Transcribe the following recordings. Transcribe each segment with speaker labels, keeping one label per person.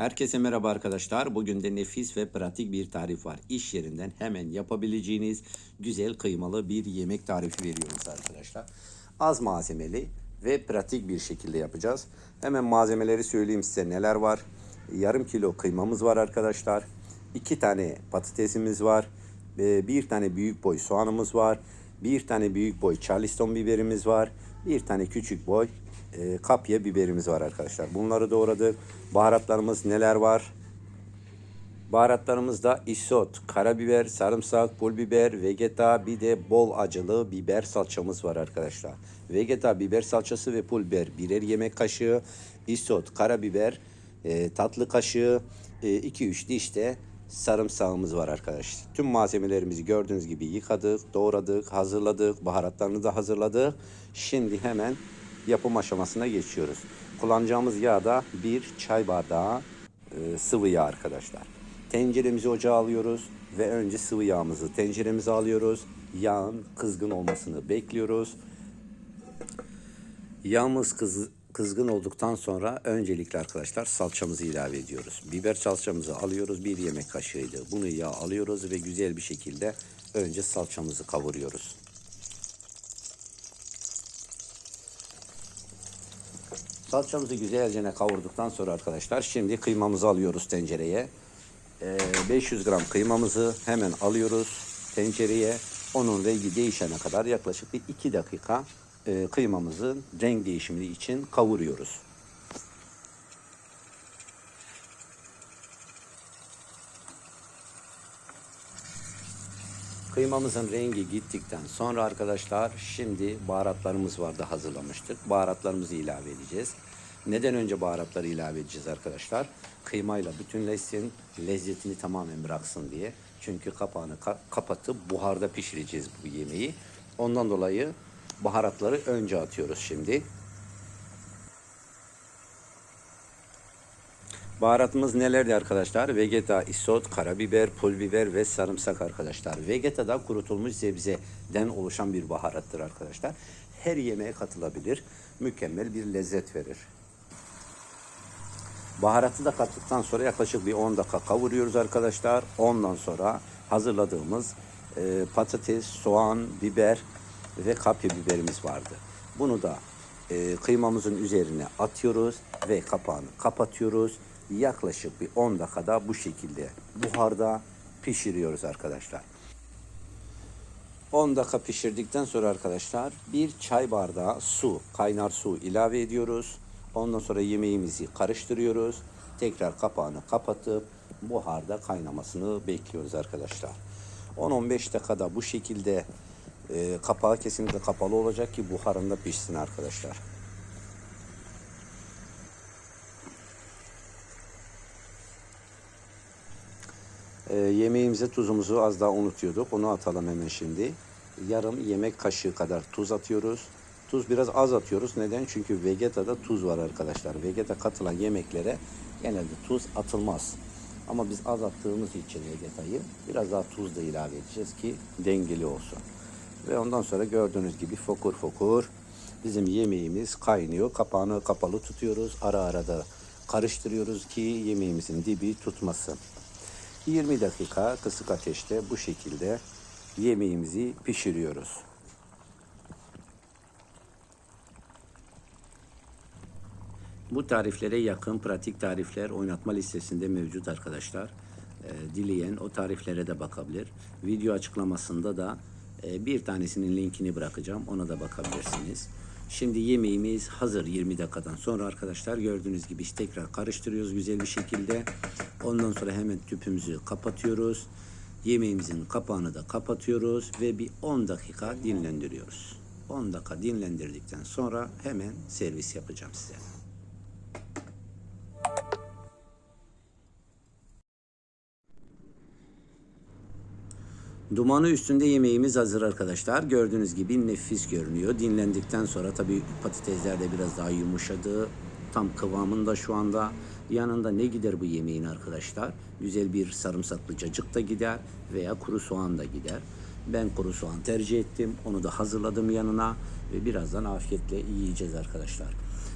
Speaker 1: Herkese merhaba arkadaşlar. Bugün de nefis ve pratik bir tarif var. İş yerinden hemen yapabileceğiniz güzel kıymalı bir yemek tarifi veriyoruz arkadaşlar. Az malzemeli ve pratik bir şekilde yapacağız. Hemen malzemeleri söyleyeyim size neler var. Yarım kilo kıymamız var arkadaşlar. İki tane patatesimiz var. Ee, Bir tane büyük boy soğanımız var. Bir tane büyük boy charleston biberimiz var. Bir tane küçük boy e, kapya biberimiz var arkadaşlar. Bunları doğradık. Baharatlarımız neler var? Baharatlarımızda isot, karabiber, sarımsak, pul biber, vegeta bir de bol acılı biber salçamız var arkadaşlar. Vegeta biber salçası ve pul biber birer yemek kaşığı, isot, karabiber e, tatlı kaşığı, 2-3 diş de sarımsağımız var arkadaşlar. Tüm malzemelerimizi gördüğünüz gibi yıkadık, doğradık, hazırladık, baharatlarını da hazırladık. Şimdi hemen yapım aşamasına geçiyoruz. Kullanacağımız yağ da bir çay bardağı e, sıvı yağ arkadaşlar. Tenceremizi ocağa alıyoruz ve önce sıvı yağımızı tenceremize alıyoruz. Yağın kızgın olmasını bekliyoruz. Yağımız kız, kızgın olduktan sonra öncelikle arkadaşlar salçamızı ilave ediyoruz. Biber salçamızı alıyoruz. Bir yemek kaşığıydı. Bunu yağ alıyoruz ve güzel bir şekilde önce salçamızı kavuruyoruz. Salçamızı güzelce kavurduktan sonra arkadaşlar şimdi kıymamızı alıyoruz tencereye. Ee, 500 gram kıymamızı hemen alıyoruz tencereye. Onun rengi değişene kadar yaklaşık bir 2 dakika e, kıymamızın renk değişimi için kavuruyoruz. Kıymamızın rengi gittikten sonra arkadaşlar şimdi baharatlarımız vardı hazırlamıştık. Baharatlarımızı ilave edeceğiz. Neden önce baharatları ilave edeceğiz arkadaşlar? Kıymayla bütünleşsin, lezzetini tamamen bıraksın diye. Çünkü kapağını ka- kapatıp buharda pişireceğiz bu yemeği. Ondan dolayı baharatları önce atıyoruz şimdi. Baharatımız nelerdi arkadaşlar? Vegeta, isot, karabiber, pul biber ve sarımsak arkadaşlar. Vegeta da kurutulmuş sebzeden oluşan bir baharattır arkadaşlar. Her yemeğe katılabilir. Mükemmel bir lezzet verir. Baharatı da kattıktan sonra yaklaşık bir 10 dakika kavuruyoruz arkadaşlar. Ondan sonra hazırladığımız e, patates, soğan, biber ve kapya biberimiz vardı. Bunu da e, kıymamızın üzerine atıyoruz ve kapağını kapatıyoruz. Yaklaşık bir 10 dakikada bu şekilde buharda pişiriyoruz arkadaşlar. 10 dakika pişirdikten sonra arkadaşlar bir çay bardağı su, kaynar su ilave ediyoruz. Ondan sonra yemeğimizi karıştırıyoruz. Tekrar kapağını kapatıp buharda kaynamasını bekliyoruz arkadaşlar. 10-15 dakikada bu şekilde e, kapağı kesinlikle kapalı olacak ki buharında pişsin arkadaşlar. E, yemeğimize tuzumuzu az daha unutuyorduk. Onu atalım hemen şimdi. Yarım yemek kaşığı kadar tuz atıyoruz. Tuz biraz az atıyoruz. Neden? Çünkü Vegeta'da tuz var arkadaşlar. Vegeta katılan yemeklere genelde tuz atılmaz. Ama biz az attığımız için Vegeta'yı biraz daha tuz da ilave edeceğiz ki dengeli olsun. Ve ondan sonra gördüğünüz gibi fokur fokur bizim yemeğimiz kaynıyor. Kapağını kapalı tutuyoruz. Ara ara da karıştırıyoruz ki yemeğimizin dibi tutmasın. 20 dakika kısık ateşte bu şekilde yemeğimizi pişiriyoruz. Bu tariflere yakın pratik tarifler oynatma listesinde mevcut arkadaşlar. Ee, dileyen o tariflere de bakabilir. Video açıklamasında da e, bir tanesinin linkini bırakacağım. Ona da bakabilirsiniz. Şimdi yemeğimiz hazır 20 dakikadan sonra arkadaşlar gördüğünüz gibi işte tekrar karıştırıyoruz güzel bir şekilde. Ondan sonra hemen tüpümüzü kapatıyoruz. Yemeğimizin kapağını da kapatıyoruz ve bir 10 dakika dinlendiriyoruz. 10 dakika dinlendirdikten sonra hemen servis yapacağım size. Dumanı üstünde yemeğimiz hazır arkadaşlar. Gördüğünüz gibi nefis görünüyor. Dinlendikten sonra tabii patatesler de biraz daha yumuşadı. Tam kıvamında şu anda. Yanında ne gider bu yemeğin arkadaşlar? Güzel bir sarımsaklı cacık da gider veya kuru soğan da gider. Ben kuru soğan tercih ettim. Onu da hazırladım yanına ve birazdan afiyetle yiyeceğiz arkadaşlar.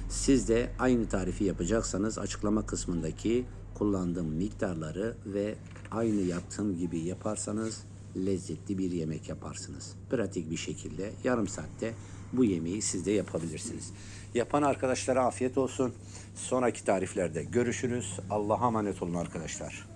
Speaker 1: Siz de aynı tarifi yapacaksanız açıklama kısmındaki kullandığım miktarları ve aynı yaptığım gibi yaparsanız lezzetli bir yemek yaparsınız. Pratik bir şekilde yarım saatte bu yemeği siz de yapabilirsiniz. Yapan arkadaşlara afiyet olsun. Sonraki tariflerde görüşürüz. Allah'a emanet olun arkadaşlar.